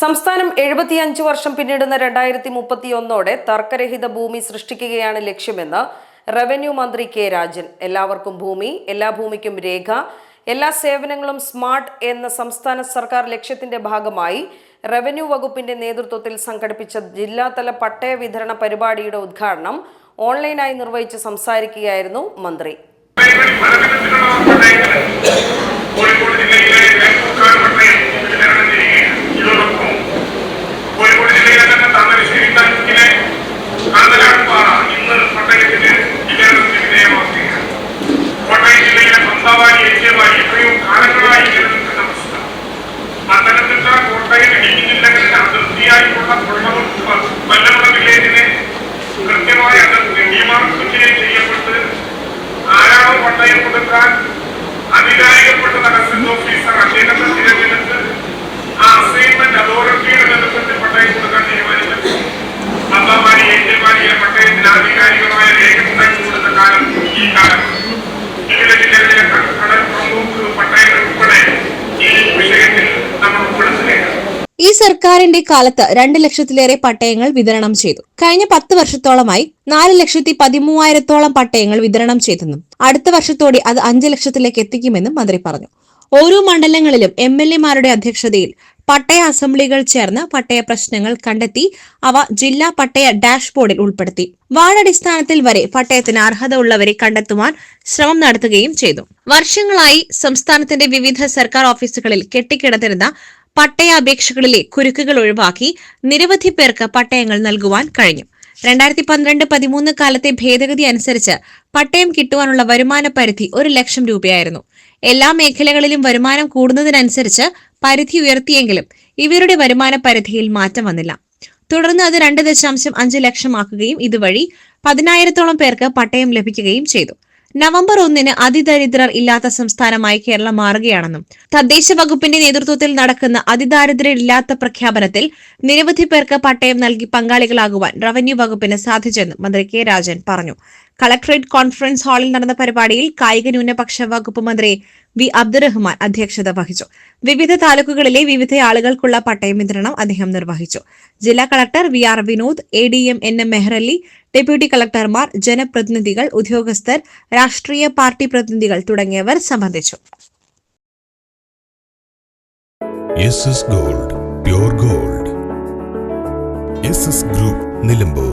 സംസ്ഥാനം എഴുപത്തിയഞ്ച് വർഷം പിന്നിടുന്ന രണ്ടായിരത്തി മുപ്പത്തിയൊന്നോടെ തർക്കരഹിത ഭൂമി സൃഷ്ടിക്കുകയാണ് ലക്ഷ്യമെന്ന് റവന്യൂ മന്ത്രി കെ രാജൻ. എല്ലാവർക്കും ഭൂമി എല്ലാ ഭൂമിക്കും രേഖ എല്ലാ സേവനങ്ങളും സ്മാർട്ട് എന്ന സംസ്ഥാന സർക്കാർ ലക്ഷ്യത്തിന്റെ ഭാഗമായി റവന്യൂ വകുപ്പിന്റെ നേതൃത്വത്തിൽ സംഘടിപ്പിച്ച ജില്ലാതല പട്ടയ വിതരണ പരിപാടിയുടെ ഉദ്ഘാടനം ഓൺലൈനായി നിർവഹിച്ച് സംസാരിക്കുകയായിരുന്നു മന്ത്രി. എത്രയോ കാലങ്ങളായി നിലനിൽക്കുന്ന പ്രശ്നം. പത്തനംതിട്ട കോട്ടയം ഇടുക്കി ജില്ലകളിലെ അതിർത്തിയായിട്ടുള്ള കൊള്ളവും കൊല്ലമുള്ള വില്ലേജിനെ കൃത്യമായ നിയമാനുസൃതിയെ ചെയ്യപ്പെട്ട് ആരാണോ പട്ടയം കൊടുക്കാൻ അധികാരികപ്പെട്ട തിരഞ്ഞെടുത്ത് ആ അസൈൻമെന്റ് അതോറിറ്റിയുടെ നേതൃത്വത്തിൽ പട്ടയം കൊടുക്കാൻ തീരുമാനിച്ചു പത്താമാരി ഏറ്റുമാരിയിലെ പട്ടയത്തിന് ആധികാരികമായ രേഖ കൊടുത്ത കാലം ഈ കാലം. സർക്കാരിന്റെ കാലത്ത് രണ്ട് ലക്ഷത്തിലേറെ പട്ടയങ്ങൾ വിതരണം ചെയ്തു. കഴിഞ്ഞ പത്ത് വർഷത്തോളമായി നാല് ലക്ഷത്തി പതിമൂവായിരത്തോളം പട്ടയങ്ങൾ വിതരണം ചെയ്തെന്നും അടുത്ത വർഷത്തോടെ അത് അഞ്ച് ലക്ഷത്തിലേക്ക് എത്തിക്കുമെന്നും മന്ത്രി പറഞ്ഞു. ഓരോ മണ്ഡലങ്ങളിലും എം എൽ എമാരുടെ അധ്യക്ഷതയിൽ പട്ടയ അസംബ്ലികൾ ചേർന്ന് പട്ടയ പ്രശ്നങ്ങൾ കണ്ടെത്തി അവ ജില്ലാ പട്ടയ ഡാഷ്ബോർഡിൽ ഉൾപ്പെടുത്തി. വാർഡടിസ്ഥാനത്തിൽ വരെ പട്ടയത്തിന് അർഹത ഉള്ളവരെ കണ്ടെത്തുവാൻ ശ്രമം നടത്തുകയും ചെയ്തു. വർഷങ്ങളായി സംസ്ഥാനത്തിന്റെ വിവിധ സർക്കാർ ഓഫീസുകളിൽ കെട്ടിക്കിടന്നിരുന്ന പട്ടയ അപേക്ഷകളിലെ കുരുക്കുകൾ ഒഴിവാക്കി നിരവധി പേർക്ക് പട്ടയങ്ങൾ നൽകുവാൻ കഴിഞ്ഞു. രണ്ടായിരത്തി പന്ത്രണ്ട് പതിമൂന്ന് കാലത്തെ ഭേദഗതി അനുസരിച്ച് പട്ടയം കിട്ടുവാനുള്ള വരുമാന പരിധി ഒരു ലക്ഷം രൂപയായിരുന്നു. എല്ലാ മേഖലകളിലും വരുമാനം കൂടുന്നതിനനുസരിച്ച് പരിധി ഉയർത്തിയെങ്കിലും ഇവരുടെ വരുമാന പരിധിയിൽ മാറ്റം വന്നില്ല. തുടർന്ന് അത് രണ്ട് ദശാംശം അഞ്ച് ലക്ഷമാക്കുകയും ഇതുവഴി പതിനായിരത്തോളം പേർക്ക് പട്ടയം ലഭിക്കുകയും ചെയ്തു. നവംബർ ഒന്നിന് അതിദരിദ്രർ ഇല്ലാത്ത സംസ്ഥാനമായി കേരളം മാറുകയാണെന്നും തദ്ദേശ വകുപ്പിന്റെ നേതൃത്വത്തിൽ നടക്കുന്ന അതിദാരിദ്ര്യരില്ലാത്ത പ്രഖ്യാപനത്തിൽ നിരവധി പേർക്ക് പട്ടയം നൽകി പങ്കാളികളാകുവാൻ റവന്യൂ വകുപ്പിന് സാധിച്ചെന്നും മന്ത്രി കെ രാജൻ പറഞ്ഞു. കളക്ടറേറ്റ് കോൺഫറൻസ് ഹാളിൽ നടന്ന പരിപാടിയിൽ കായിക ന്യൂനപക്ഷ വകുപ്പ് മന്ത്രി വി അബ്ദുറഹ്മാൻ അധ്യക്ഷത വഹിച്ചു. വിവിധ താലൂക്കുകളിലെ വിവിധ ആളുകൾക്കുള്ള പട്ടയം വിതരണം അദ്ദേഹം നിർവഹിച്ചു. ജില്ലാ collector V R Vinod A D M N M Mehrali deputy കളക്ടർമാർ ജനപ്രതിനിധികൾ ഉദ്യോഗസ്ഥർ രാഷ്ട്രീയ പാർട്ടി പ്രതിനിധികൾ തുടങ്ങിയവർ സംബന്ധിച്ചു. Gold gold. ഗ്രൂപ്പ് നിലമ്പൂർ.